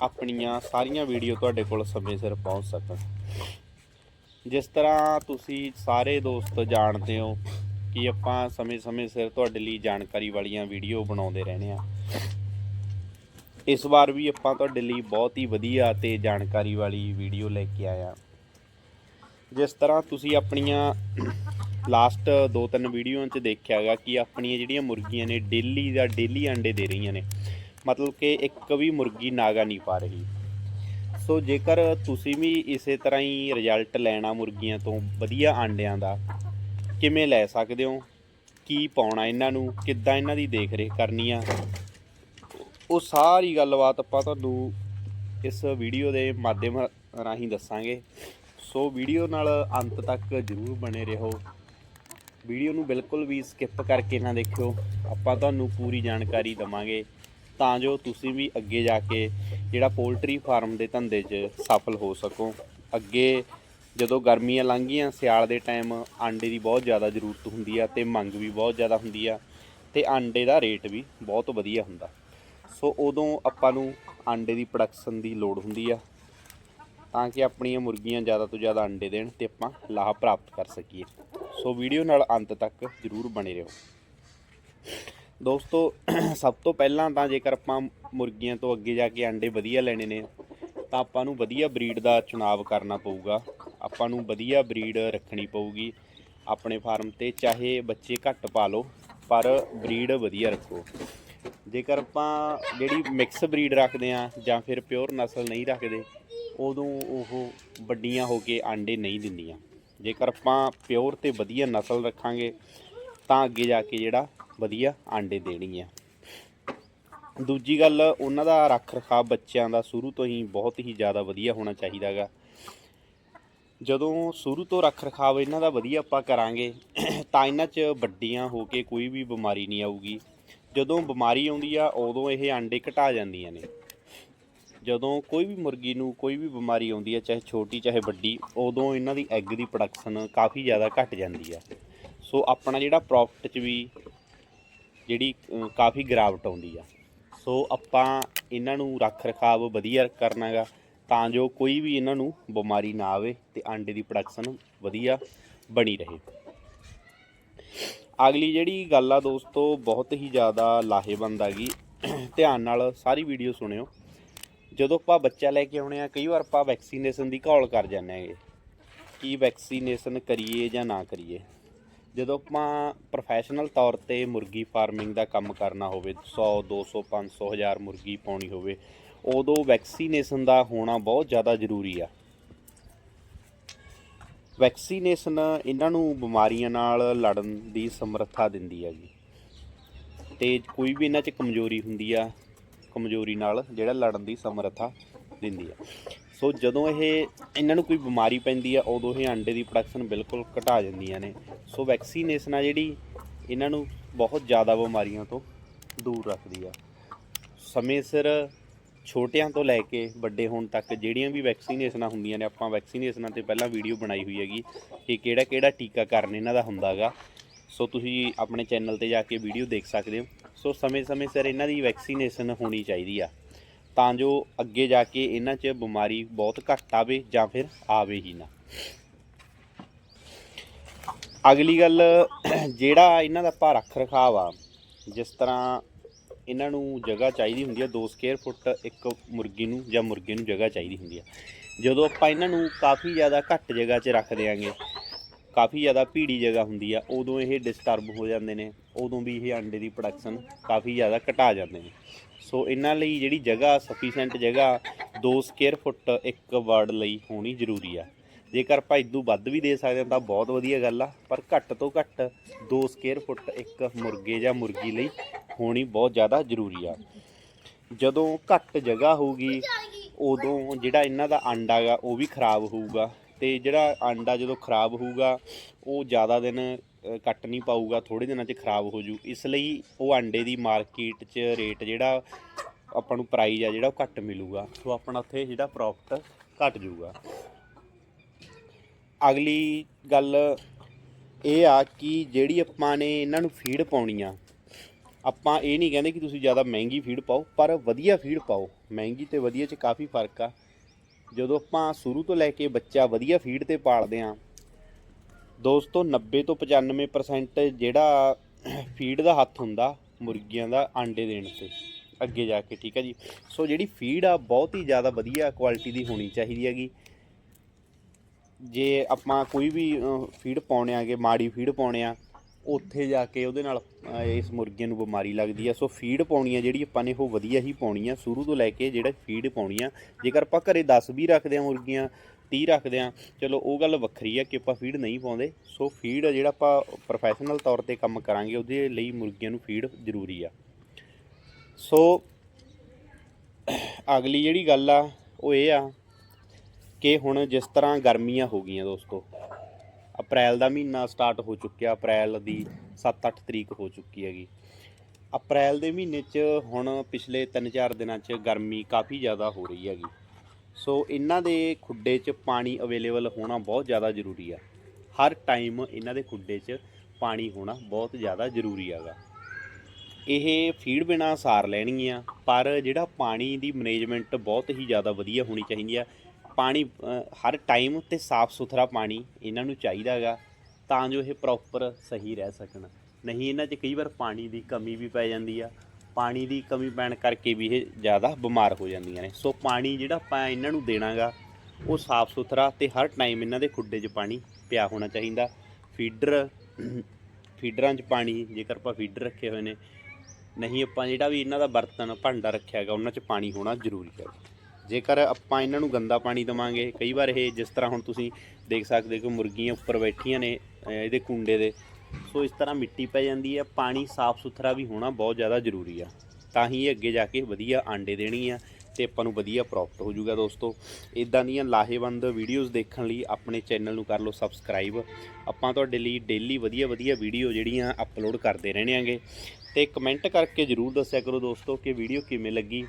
ਆਪਣੀਆਂ ਸਾਰੀਆਂ ਵੀਡੀਓ ਤੁਹਾਡੇ ਕੋਲ ਸਮੇਂ ਸਿਰ ਪਹੁੰਚ ਸਕਣ। ਜਿਸ ਤਰ੍ਹਾਂ ਤੁਸੀਂ ਸਾਰੇ ਦੋਸਤ ਜਾਣਦੇ ਹੋ ਕਿ ਆਪਾਂ ਸਮੇਂ-ਸਮੇਂ ਸਿਰ ਤੁਹਾਡੇ ਲਈ ਜਾਣਕਾਰੀ ਵਾਲੀਆਂ ਵੀਡੀਓ ਬਣਾਉਂਦੇ ਰਹਿੰਦੇ ਆ ਇਸ ਵਾਰ ਵੀ ਆਪਾਂ ਤੁਹਾਡੇ ਲਈ ਬਹੁਤ ਹੀ ਵਧੀਆ ਤੇ ਜਾਣਕਾਰੀ ਵਾਲੀ ਵੀਡੀਓ ਲੈ ਕੇ ਆਇਆ ਜਿਸ ਤਰ੍ਹਾਂ ਤੁਸੀਂ ਆਪਣੀਆਂ ਲਾਸਟ ਦੋ ਤਿੰਨ ਵੀਡੀਓਆਂ 'ਚ ਦੇਖਿਆਗਾ ਕਿ ਆਪਣੀਆਂ ਜਿਹੜੀਆਂ ਮੁਰਗੀਆਂ ਨੇ ਡੇਲੀ ਦਾ ਡੇਲੀ ਅੰਡੇ ਦੇ ਰਹੀਆਂ ਨੇ ਮਤਲਬ ਕਿ ਇੱਕ ਵੀ ਮੁਰਗੀ ਨਾਗਾ ਨਹੀਂ ਪਾ ਰਹੀ। ਸੋ ਜੇਕਰ ਤੁਸੀਂ ਵੀ ਇਸੇ ਤਰ੍ਹਾਂ ਹੀ ਰਿਜ਼ਲਟ ਲੈਣਾ ਮੁਰਗੀਆਂ ਤੋਂ ਵਧੀਆ ਆਂਡਿਆਂ ਦਾ, ਕਿਵੇਂ ਲੈ ਸਕਦੇ ਹੋ? ਕੀ ਪਾਉਣਾ ਇਹਨਾਂ ਨੂੰ? ਕਿੱਦਾਂ ਇਹਨਾਂ ਦੀ ਦੇਖ ਰੇਖ ਕਰਨੀ ਆ? ਉਹ ਸਾਰੀ ਗੱਲਬਾਤ ਆਪਾਂ ਤੁਹਾਨੂੰ ਇਸ ਵੀਡੀਓ ਦੇ ਮਾਧਿਅਮ ਰਾਹੀਂ ਦੱਸਾਂਗੇ। ਸੋ ਵੀਡੀਓ ਨਾਲ ਅੰਤ ਤੱਕ ਜਰੂਰ ਬਣੇ ਰਹੋ। ਵੀਡੀਓ ਨੂੰ ਬਿਲਕੁਲ ਵੀ ਸਕਿਪ ਕਰਕੇ ਨਾ ਦੇਖਿਓ। ਆਪਾਂ ਤੁਹਾਨੂੰ ਪੂਰੀ ਜਾਣਕਾਰੀ ਦਵਾਂਗੇ। ਤਾਂ ਜੋ ਤੁਸੀਂ ਵੀ ਅੱਗੇ ਜਾ ਕੇ ਜਿਹੜਾ ਪੋਲਟਰੀ ਫਾਰਮ ਦੇ ਧੰਦੇ 'ਚ ਸਫਲ ਹੋ ਸਕੋ। ਅੱਗੇ ਜਦੋਂ ਗਰਮੀਆਂ ਲੰਘੀਆਂ, ਸਿਆਲ ਦੇ ਟਾਈਮ ਆਂਡੇ ਦੀ ਬਹੁਤ ਜ਼ਿਆਦਾ ਜ਼ਰੂਰਤ ਹੁੰਦੀ ਆ ਤੇ ਮੰਗ ਵੀ ਬਹੁਤ ਜ਼ਿਆਦਾ ਹੁੰਦੀ ਆ ਤੇ ਆਂਡੇ ਦਾ ਰੇਟ ਵੀ ਬਹੁਤ ਵਧੀਆ ਹੁੰਦਾ। ਸੋ ਉਦੋਂ ਆਪਾਂ ਨੂੰ ਆਂਡੇ ਦੀ ਪ੍ਰੋਡਕਸ਼ਨ ਦੀ ਲੋੜ ਹੁੰਦੀ ਆ ਤਾਂ ਕਿ ਆਪਣੀਆਂ ਮੁਰਗੀਆਂ ਜ਼ਿਆਦਾ ਤੋਂ ਜ਼ਿਆਦਾ ਅੰਡੇ ਦੇਣ ਤੇ ਆਪਾਂ ਲਾਭ ਪ੍ਰਾਪਤ ਕਰ ਸਕੀਏ। ਸੋ ਵੀਡੀਓ ਨਾਲ ਅੰਤ ਤੱਕ ਜਰੂਰ ਬਣੇ ਰਹੋ। ਦੋਸਤੋ, ਸਭ ਤੋਂ ਪਹਿਲਾਂ ਤਾਂ ਜੇਕਰ ਆਪਾਂ ਮੁਰਗੀਆਂ ਤੋਂ ਅੱਗੇ ਜਾ ਕੇ ਅੰਡੇ ਵਧੀਆ ਲੈਣੇ ਨੇ, ਤਾਂ ਆਪਾਂ ਨੂੰ ਵਧੀਆ ਬਰੀਡ ਦਾ ਚੁਣਾਵ ਕਰਨਾ ਪਊਗਾ। ਆਪਾਂ ਨੂੰ ਵਧੀਆ ਬਰੀਡ ਰੱਖਣੀ ਪਊਗੀ ਆਪਣੇ ਫਾਰਮ ਤੇ, ਚਾਹੇ ਬੱਚੇ ਘੱਟ ਪਾ ਲਓ, ਪਰ ਬਰੀਡ ਵਧੀਆ ਰੱਖੋ। ਜੇਕਰ ਆਪਾਂ ਜਿਹੜੀ ਮਿਕਸ ਬਰੀਡ ਰੱਖਦੇ ਆ ਜਾਂ ਫਿਰ ਪਿਓਰ ਨਸਲ ਨਹੀਂ ਰੱਖਦੇ, ਉਦੋਂ ਉਹ ਵੱਡੀਆਂ ਹੋ ਕੇ ਆਂਡੇ ਨਹੀਂ ਦਿੰਦੀਆਂ। ਜੇਕਰ ਆਪਾਂ ਪਿਓਰ ਤੇ ਵਧੀਆ ਨਸਲ ਰੱਖਾਂਗੇ, ਤਾਂ ਅੱਗੇ ਜਾ ਕੇ ਜਿਹੜਾ ਵਧੀਆ ਆਂਡੇ ਦੇਣਗੀਆਂ ਦੂਜੀ ਗੱਲ, ਉਹਨਾਂ ਦਾ ਰੱਖ ਰਖਾਵ ਬੱਚਿਆਂ ਦਾ ਸ਼ੁਰੂ ਤੋਂ ਹੀ ਬਹੁਤ ਹੀ ਜ਼ਿਆਦਾ ਵਧੀਆ ਹੋਣਾ ਚਾਹੀਦਾਗਾ। ਜਦੋਂ ਸ਼ੁਰੂ ਤੋਂ ਰੱਖ ਰਖਾਵ ਇਹਨਾਂ ਦਾ ਵਧੀਆ ਆਪਾਂ ਕਰਾਂਗੇ, ਤਾਂ ਇਹਨਾਂ 'ਚ ਵੱਡੀਆਂ ਹੋ ਕੇ ਕੋਈ ਵੀ ਬਿਮਾਰੀ ਨਹੀਂ ਆਊਗੀ। ਜਦੋਂ ਬਿਮਾਰੀ ਆਉਂਦੀ ਆ, ਉਦੋਂ ਇਹ ਆਂਡੇ ਘਟਾ ਜਾਂਦੀਆਂ ਨੇ। ਜਦੋਂ ਕੋਈ ਵੀ ਮੁਰਗੀ ਨੂੰ ਕੋਈ ਵੀ ਬਿਮਾਰੀ ਆਉਂਦੀ ਹੈ ਚਾਹੇ ਛੋਟੀ, ਚਾਹੇ ਵੱਡੀ, ਉਦੋਂ ਇਹਨਾਂ ਦੀ ਐਗ ਦੀ ਪ੍ਰੋਡਕਸ਼ਨ ਕਾਫੀ ਜ਼ਿਆਦਾ ਘਟ ਜਾਂਦੀ ਆ। ਸੋ ਆਪਣਾ ਜਿਹੜਾ ਪ੍ਰੋਫਿਟ 'ਚ ਵੀ ਜਿਹੜੀ ਕਾਫੀ ਗਿਰਾਵਟ ਆਉਂਦੀ ਆ। ਸੋ ਆਪਾਂ ਇਹਨਾਂ ਨੂੰ ਰੱਖ ਰਖਾਵ ਵਧੀਆ ਕਰਨਾਗਾ ਤਾਂ ਜੋ ਕੋਈ ਵੀ ਇਹਨਾਂ ਨੂੰ ਬਿਮਾਰੀ ਨਾ ਆਵੇ ਤੇ ਆਂਡੇ ਦੀ ਪ੍ਰੋਡਕਸ਼ਨ ਵਧੀਆ ਬਣੀ ਰਹੇ। ਅਗਲੀ ਜਿਹੜੀ ਗੱਲ ਆ ਦੋਸਤੋ, ਬਹੁਤ ਹੀ ਜ਼ਿਆਦਾ ਲਾਹੇਵੰਦ ਆ ਗਈ ਧਿਆਨ ਨਾਲ ਸਾਰੀ ਵੀਡੀਓ ਸੁਣਿਓ। ਜਦੋਂ ਆਪਾਂ ਬੱਚਾ ਲੈ ਕੇ ਆਉਣੇ ਆ, ਕਈ ਵਾਰ ਆਪਾਂ ਵੈਕਸੀਨੇਸ਼ਨ ਦੀ ਘੋਲ ਕਰ ਜਾਂਦੇ ਆਂਗੇ ਕੀ ਵੈਕਸੀਨੇਸ਼ਨ ਕਰੀਏ ਜਾਂ ਨਾ ਕਰੀਏ। ਜਦੋਂ ਆਪਾਂ ਪ੍ਰੋਫੈਸ਼ਨਲ ਤੌਰ ਤੇ ਮੁਰਗੀ ਫਾਰਮਿੰਗ ਦਾ ਕੰਮ ਕਰਨਾ ਹੋਵੇ 100 200 500 ਹਜ਼ਾਰ ਮੁਰਗੀ ਪਾਉਣੀ ਹੋਵੇ, ਉਦੋਂ ਵੈਕਸੀਨੇਸ਼ਨ ਦਾ ਹੋਣਾ ਬਹੁਤ ਜ਼ਿਆਦਾ ਜ਼ਰੂਰੀ ਆ। ਵੈਕਸੀਨੇਸ਼ਨ ਇਹਨਾਂ ਨੂੰ ਬਿਮਾਰੀਆਂ ਨਾਲ ਲੜਨ ਦੀ ਸਮਰੱਥਾ ਦਿੰਦੀ ਹੈ ਜੀ ਤੇ ਕੋਈ ਵੀ ਇਹਨਾਂ 'ਚ ਕਮਜ਼ੋਰੀ ਹੁੰਦੀ ਆ, ਕਮਜ਼ੋਰੀ ਨਾਲ ਜਿਹੜਾ ਲੜਨ ਦੀ ਸਮਰੱਥਾ ਦਿੰਦੀ ਆ। ਸੋ ਜਦੋਂ ਇਹ, ਇਹਨਾਂ ਨੂੰ ਕੋਈ ਬਿਮਾਰੀ ਪੈਂਦੀ ਆ, ਉਦੋਂ ਇਹ ਅੰਡੇ ਦੀ ਪ੍ਰੋਡਕਸ਼ਨ ਬਿਲਕੁਲ ਘਟਾ ਜਾਂਦੀਆਂ ਨੇ। ਸੋ ਵੈਕਸੀਨੇਸ਼ਨ ਆ ਜਿਹੜੀ, ਇਹਨਾਂ ਨੂੰ ਬਹੁਤ ਜ਼ਿਆਦਾ ਬਿਮਾਰੀਆਂ ਤੋਂ ਦੂਰ ਰੱਖਦੀ ਆ। ਸਮੇਂ ਸਿਰ ਛੋਟਿਆਂ ਤੋਂ ਲੈ ਕੇ ਵੱਡੇ ਹੋਣ ਤੱਕ ਜਿਹੜੀਆਂ ਵੀ ਵੈਕਸੀਨੇਸ਼ਨਾਂ ਹੁੰਦੀਆਂ ਨੇ, ਆਪਾਂ ਵੈਕਸੀਨੇਸ਼ਨਾਂ ਤੇ ਪਹਿਲਾਂ ਵੀਡੀਓ ਬਣਾਈ ਹੋਈ ਹੈਗੀ ਕਿ ਕਿਹੜਾ ਕਿਹੜਾ ਟੀਕਾਕਰਨ ਇਹਨਾਂ ਦਾ ਹੁੰਦਾਗਾ ਸੋ ਤੁਸੀਂ ਆਪਣੇ ਚੈਨਲ ਤੇ ਜਾ ਕੇ ਵੀਡੀਓ ਦੇਖ ਸਕਦੇ ਹੋ। ਸੋ ਸਮੇਂ-ਸਮੇਂ ਸਿਰ ਇਹਨਾਂ ਦੀ ਵੈਕਸੀਨੇਸ਼ਨ ਹੋਣੀ ਚਾਹੀਦੀ ਆ। ਤਾਂ ਜੋ ਅੱਗੇ ਜਾ ਕੇ ਇਹਨਾਂ 'ਚ ਬਿਮਾਰੀ ਬਹੁਤ ਘੱਟ ਆਵੇ ਜਾਂ ਫਿਰ ਆਵੇ ਹੀ ਨਾ। ਅਗਲੀ ਗੱਲ, ਜਿਹੜਾ ਇਹਨਾਂ ਦਾ ਆਪਾਂ ਰੱਖ ਰਖਾਵ ਆ, ਜਿਸ ਤਰ੍ਹਾਂ ਇਹਨਾਂ ਨੂੰ ਜਗ੍ਹਾ ਚਾਹੀਦੀ ਹੁੰਦੀ ਆ 2 ਸਕੁਅਰ ਫੁੱਟ ਇੱਕ ਮੁਰਗੀ ਨੂੰ ਜਾਂ ਮੁਰਗੇ ਨੂੰ ਜਗ੍ਹਾ ਚਾਹੀਦੀ ਹੁੰਦੀ ਆ। ਜਦੋਂ ਆਪਾਂ ਇਹਨਾਂ ਨੂੰ ਕਾਫੀ ਜ਼ਿਆਦਾ ਘੱਟ ਜਗ੍ਹਾ 'ਚ ਰੱਖ ਦਿਆਂਗੇ, ਕਾਫੀ ਜ਼ਿਆਦਾ ਭੀੜੀ ਜਗ੍ਹਾ ਹੁੰਦੀ ਆ, ਉਦੋਂ ਇਹ ਡਿਸਟਰਬ ਹੋ ਜਾਂਦੇ ਨੇ, ਉਦੋਂ ਵੀ ਇਹ ਅੰਡੇ ਦੀ ਪ੍ਰੋਡਕਸ਼ਨ ਕਾਫੀ ਜ਼ਿਆਦਾ ਘਟਾ ਜਾਂਦੇ ਨੇ। ਸੋ ਇਹਨਾਂ ਲਈ ਜਿਹੜੀ ਜਗ੍ਹਾ ਸਫੀਸ਼ੀਐਂਟ ਜਗ੍ਹਾ 2 ਸਕੁਅਰ ਫੁੱਟ ਇੱਕ ਵਰਡ ਲਈ ਹੋਣੀ ਜ਼ਰੂਰੀ ਆ। ਜੇਕਰ ਆਪਾਂ ਇਦੋਂ ਵੱਧ ਵੀ ਦੇ ਸਕਦੇ ਹਾਂ ਤਾਂ ਬਹੁਤ ਵਧੀਆ ਗੱਲ ਆ, ਪਰ ਘੱਟ ਤੋਂ ਘੱਟ 2 ਸਕੁਅਰ ਫੁੱਟ ਇੱਕ ਮੁਰਗੇ ਜਾਂ ਮੁਰਗੀ ਲਈ ਹੋਣੀ ਬਹੁਤ ਜ਼ਿਆਦਾ ਜ਼ਰੂਰੀ ਆ। ਜਦੋਂ ਘੱਟ ਜਗ੍ਹਾ ਹੋਊਗੀ, ਉਦੋਂ ਜਿਹੜਾ ਇਹਨਾਂ ਦਾ ਆਂਡਾ ਗਾ ਉਹ ਵੀ ਖਰਾਬ ਹੋਊਗਾ ਤੇ ਜਿਹੜਾ ਆਂਡਾ ਜਦੋਂ ਖਰਾਬ ਹੋਊਗਾ, ਉਹ ਜ਼ਿਆਦਾ ਦਿਨ ਕੱਟ ਨਹੀਂ ਪਾਊਗਾ ਥੋੜੇ ਦਿਨਾਂ 'ਚ ਖਰਾਬ ਹੋ ਜੂ। ਇਸ ਲਈ ਉਹ ਆਂਡੇ ਦੀ ਮਾਰਕੀਟ 'ਚ ਰੇਟ ਜਿਹੜਾ ਆਪਾਂ ਨੂੰ ਪ੍ਰਾਈਜ਼ ਆ ਜਿਹੜਾ ਉਹ ਘੱਟ ਮਿਲੂਗਾ। ਸੋ ਆਪਣਾ ਉੱਥੇ ਜਿਹੜਾ ਪ੍ਰੋਫਿਟ ਘਟ ਜੂਗਾ। ਅਗਲੀ ਗੱਲ ਇਹ ਆ ਕਿ ਜਿਹੜੀ ਆਪਾਂ ਨੇ ਇਹਨਾਂ ਨੂੰ ਫੀਡ ਪਾਉਣੀ ਆ, ਆਪਾਂ ਇਹ ਨਹੀਂ ਕਹਿੰਦੇ ਕਿ ਤੁਸੀਂ ਜ਼ਿਆਦਾ ਮਹਿੰਗੀ ਫੀਡ ਪਾਓ, ਪਰ ਵਧੀਆ ਫੀਡ ਪਾਓ। ਮਹਿੰਗੀ ਤੇ ਵਧੀਆ 'ਚ ਕਾਫੀ ਫ਼ਰਕ ਆ। ਜਦੋਂ ਆਪਾਂ ਸ਼ੁਰੂ ਤੋਂ ਲੈ ਕੇ ਬੱਚਾ ਵਧੀਆ ਫੀਡ ਤੇ ਪਾਲਦੇ ਆ ਦੋਸਤੋ 90 ਤੋਂ 95% ਜਿਹੜਾ ਫੀਡ ਦਾ ਹੱਥ ਹੁੰਦਾ, ਮੁਰਗੀਆਂ ਦਾ ਆਂਡੇ ਦੇਣ ਤੇ, ਅੱਗੇ ਜਾ ਕੇ, ਠੀਕ ਹੈ ਜੀ? ਸੋ ਜਿਹੜੀ ਫੀਡ ਆ, ਬਹੁਤ ਹੀ ਜ਼ਿਆਦਾ ਵਧੀਆ ਕੁਆਲਿਟੀ ਦੀ ਹੋਣੀ ਚਾਹੀਦੀ ਹੈਗੀ। ਜੇ ਆਪਾਂ ਕੋਈ ਵੀ ਫੀਡ ਪਾਉਣੇ ਆਗੇ, ਮਾੜੀ ਫੀਡ ਪਾਉਣੇ ਆ, ਉੱਥੇ ਜਾ ਕੇ ਉਹਦੇ ਨਾਲ ਇਸ ਮੁਰਗੇ ਨੂੰ ਬਿਮਾਰੀ ਲੱਗਦੀ ਆ। ਸੋ ਫੀਡ ਪਾਉਣੀ ਆ ਜਿਹੜੀ ਆਪਾਂ ਨੇ, ਉਹ ਵਧੀਆ ਹੀ ਪਾਉਣੀ ਆ। ਸ਼ੁਰੂ ਤੋਂ ਲੈ ਕੇ ਜਿਹੜਾ ਫੀਡ ਪਾਉਣੀ ਆ, ਜੇਕਰ ਆਪਾਂ ਘਰੇ 10 ਵੀ ਰੱਖਦੇ ਆ ਮੁਰਗੀਆਂ 30 ਰੱਖਦੇ ਆ ਚਲੋ, ਉਹ ਗੱਲ ਵੱਖਰੀ ਆ ਕਿ ਆਪਾਂ ਫੀਡ ਨਹੀਂ ਪਾਉਂਦੇ। ਸੋ ਫੀਡ ਜਿਹੜਾ ਆਪਾਂ ਪ੍ਰੋਫੈਸ਼ਨਲ ਤੌਰ ਤੇ ਕੰਮ ਕਰਾਂਗੇ, ਉਹਦੇ ਲਈ ਮੁਰਗੀਆਂ ਨੂੰ ਫੀਡ ਜ਼ਰੂਰੀ ਆ। ਸੋ ਅਗਲੀ ਜਿਹੜੀ ਗੱਲ ਆ, ਉਹ ਇਹ ਆ ਕਿ ਹੁਣ ਜਿਸ ਤਰ੍ਹਾਂ ਗਰਮੀਆਂ ਹੋ ਗਈਆਂ ਦੋਸਤੋ, ਅਪ੍ਰੈਲ ਦਾ ਮਹੀਨਾ ਸਟਾਰਟ ਹੋ ਚੁੱਕਿਆ, ਅਪ੍ਰੈਲ ਦੀ 7-8 ਤਰੀਕ ਹੋ ਚੁੱਕੀ ਹੈਗੀ। ਅਪ੍ਰੈਲ ਦੇ ਮਹੀਨੇ 'ਚ ਹੁਣ ਪਿਛਲੇ 3-4 ਦਿਨਾਂ 'ਚ ਗਰਮੀ ਕਾਫੀ ਜ਼ਿਆਦਾ ਹੋ ਰਹੀ ਹੈਗੀ। ਸੋ ਇਹਨਾਂ ਦੇ ਖੁੱਡੇ 'ਚ ਪਾਣੀ ਅਵੇਲੇਬਲ ਹੋਣਾ ਬਹੁਤ ਜ਼ਿਆਦਾ ਜ਼ਰੂਰੀ ਆ। ਹਰ ਟਾਈਮ ਇਹਨਾਂ ਦੇ ਖੁੱਡੇ 'ਚ ਪਾਣੀ ਹੋਣਾ ਬਹੁਤ ਜ਼ਿਆਦਾ ਜ਼ਰੂਰੀ ਹੈਗਾ। ਇਹ ਫੀਡ ਬਿਨਾ ਸਾਰ ਲੈਣਗੀਆਂ, ਪਰ ਜਿਹੜਾ ਪਾਣੀ ਦੀ ਮੈਨੇਜਮੈਂਟ ਬਹੁਤ ਹੀ ਜ਼ਿਆਦਾ ਵਧੀਆ ਹੋਣੀ ਚਾਹੀਦੀ ਆ। ਪਾਣੀ ਹਰ ਟਾਈਮ ਤੇ ਸਾਫ਼ ਸੁਥਰਾ ਪਾਣੀ ਇਹਨਾਂ ਨੂੰ ਚਾਹੀਦਾ ਹੈਗਾ, ਤਾਂ ਜੋ ਇਹ ਪ੍ਰੋਪਰ ਸਹੀ ਰਹਿ ਸਕਣ। ਨਹੀਂ, ਇਹਨਾਂ 'ਚ ਕਈ ਵਾਰ ਪਾਣੀ ਦੀ ਕਮੀ ਵੀ ਪੈ ਜਾਂਦੀ ਆ। ਪਾਣੀ ਦੀ ਕਮੀ ਪੈਣ ਕਰਕੇ ਵੀ ਇਹ ਜ਼ਿਆਦਾ ਬਿਮਾਰ ਹੋ ਜਾਂਦੀਆਂ ਨੇ। ਸੋ ਪਾਣੀ ਜਿਹੜਾ ਆਪਾਂ ਇਹਨਾਂ ਨੂੰ ਦੇਣਾਗਾ, ਉਹ ਸਾਫ਼ ਸੁਥਰਾ ਤੇ ਹਰ ਟਾਈਮ ਇਹਨਾਂ ਦੇ ਖੁੱਡੇ 'ਚ ਪਾਣੀ ਪਿਆ ਹੋਣਾ ਚਾਹੀਦਾ। ਫੀਡਰ, ਫੀਡਰਾਂ 'ਚ ਪਾਣੀ, ਜੇਕਰ ਆਪਾਂ ਫੀਡਰ ਰੱਖੇ ਹੋਏ ਨੇ, ਨਹੀਂ ਆਪਾਂ ਜਿਹੜਾ ਵੀ ਇਹਨਾਂ ਦਾ ਬਰਤਨ, ਭਾਂਡਾ ਰੱਖਿਆ ਹੈਗਾ, ਉਹਨਾਂ 'ਚ ਪਾਣੀ ਹੋਣਾ ਜ਼ਰੂਰੀ ਹੈ। ਜੇਕਰ ਆਪਾਂ ਇਹਨਾਂ ਨੂੰ ਗੰਦਾ ਪਾਣੀ ਦਵਾਂਗੇ, ਕਈ ਵਾਰ ਇਹ ਜਿਸ ਤਰ੍ਹਾਂ ਹੁਣ ਤੁਸੀਂ ਦੇਖ ਸਕਦੇ ਹੋ ਕਿ ਮੁਰਗੀਆਂ ਉੱਪਰ ਬੈਠੀਆਂ ਨੇ ਇਹਦੇ ਕੁੰਡੇ ਦੇ ਸੋ ਇਸ ਤਰ੍ਹਾਂ ਮਿੱਟੀ ਪੈ ਜਾਂਦੀ ਹੈ ਪਾਣੀ ਸਾਫ਼ ਸੁਥਰਾ ਵੀ ਹੋਣਾ ਬਹੁਤ ਜ਼ਿਆਦਾ ਜ਼ਰੂਰੀ ਆ। ਤਾਂ ਹੀ ਇਹ ਅੱਗੇ ਜਾ ਕੇ ਵਧੀਆ ਆਂਡੇ ਦੇਣੀ ਆ ਤੇ ਆਪਾਂ ਨੂੰ ਵਧੀਆ ਪ੍ਰੋਫਿਟ ਹੋ ਜਾਊਗਾ ਦੋਸਤੋ। ਇਦਾਂ ਦੀਆਂ ਲਾਹੇਵੰਦ ਵੀਡੀਓਜ਼ ਦੇਖਣ ਲਈ ਆਪਣੇ ਚੈਨਲ ਨੂੰ ਕਰ ਲਓ ਸਬਸਕ੍ਰਾਈਬ ਆਪਾਂ ਤੁਹਾਡੇ ਲਈ ਡੇਲੀ ਵਧੀਆ ਵਧੀਆ ਵੀਡੀਓ ਜਿਹੜੀਆਂ ਅਪਲੋਡ ਕਰਦੇ ਰਹਿਣੇ ਆਂਗੇ। ਤੇ ਕਮੈਂਟ ਕਰਕੇ ਜਰੂਰ ਦੱਸਿਆ ਕਰੋ ਦੋਸਤੋ ਕਿ ਵੀਡੀਓ ਕਿਵੇਂ ਲੱਗੀ।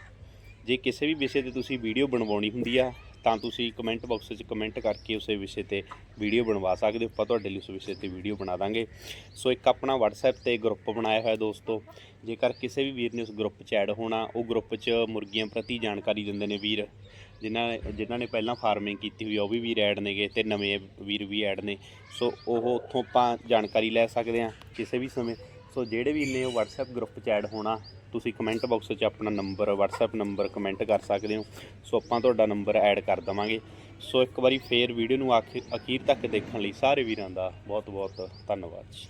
ਜੇ ਕਿਸੇ ਵੀ ਵਿਸ਼ੇ ਤੇ ਤੁਸੀਂ ਵੀਡੀਓ ਬਣਵਾਉਣੀ ਹੁੰਦੀ ਆ ਤਾਂ ਤੁਸੀਂ ਕਮੈਂਟ ਬਾਕਸ ਵਿੱਚ ਕਮੈਂਟ ਕਰਕੇ ਉਸੇ ਵਿਸ਼ੇ ਤੇ ਵੀਡੀਓ ਬਣਵਾ ਸਕਦੇ ਹੋ। ਆਪਾਂ ਤੁਹਾਡੇ ਲਈ ਉਸ ਵਿਸ਼ੇ ਤੇ ਵੀਡੀਓ ਬਣਾ ਦਾਂਗੇ। ਸੋ ਇੱਕ ਆਪਣਾ WhatsApp ਤੇ ਗਰੁੱਪ ਬਣਾਇਆ ਹੋਇਆ ਦੋਸਤੋ। ਜੇਕਰ ਕਿਸੇ ਵੀ ਵੀਰ ਨੇ ਉਸ ਗਰੁੱਪ 'ਚ ਐਡ ਹੋਣਾ, ਉਹ ਗਰੁੱਪ 'ਚ ਮੁਰਗੀਆਂ ਪ੍ਰਤੀ ਜਾਣਕਾਰੀ ਦਿੰਦੇ ਨੇ ਵੀਰ। ਜਿਨ੍ਹਾਂ ਜਿਨ੍ਹਾਂ ਨੇ ਪਹਿਲਾਂ ਫਾਰਮਿੰਗ ਕੀਤੀ ਹੋਈ ਆ, ਉਹ ਵੀ ਵੀਰ ਐਡ ਨੇਗੇ ਤੇ ਨਵੇਂ ਵੀਰ ਵੀ ਐਡ ਨੇ। ਸੋ ਉਹ ਉੱਥੋਂ ਆਪਾਂ ਜਾਣਕਾਰੀ ਲੈ ਸਕਦੇ ਆ ਕਿਸੇ ਵੀ ਸਮੇਂ। ਸੋ ਜਿਹੜੇ ਵੀ ਨੇ ਉਹ WhatsApp ਗਰੁੱਪ 'ਚ ਐਡ ਹੋਣਾ, ਤੁਸੀਂ ਕਮੈਂਟ ਬਾਕਸ 'ਚ ਆਪਣਾ ਨੰਬਰ WhatsApp ਨੰਬਰ ਕਮੈਂਟ ਕਰ ਸਕਦੇ ਹੋ। ਸੋ ਆਪਾਂ ਤੁਹਾਡਾ ਨੰਬਰ ਐਡ ਕਰ ਦਵਾਂਗੇ। ਸੋ ਇੱਕ ਵਾਰੀ ਫੇਰ ਵੀਡੀਓ ਨੂੰ ਆਖਿਰ ਅਖੀਰ ਤੱਕ ਦੇਖਣ ਲਈ ਸਾਰੇ ਵੀਰਾਂ ਦਾ ਬਹੁਤ ਬਹੁਤ ਧੰਨਵਾਦ। ਜੀ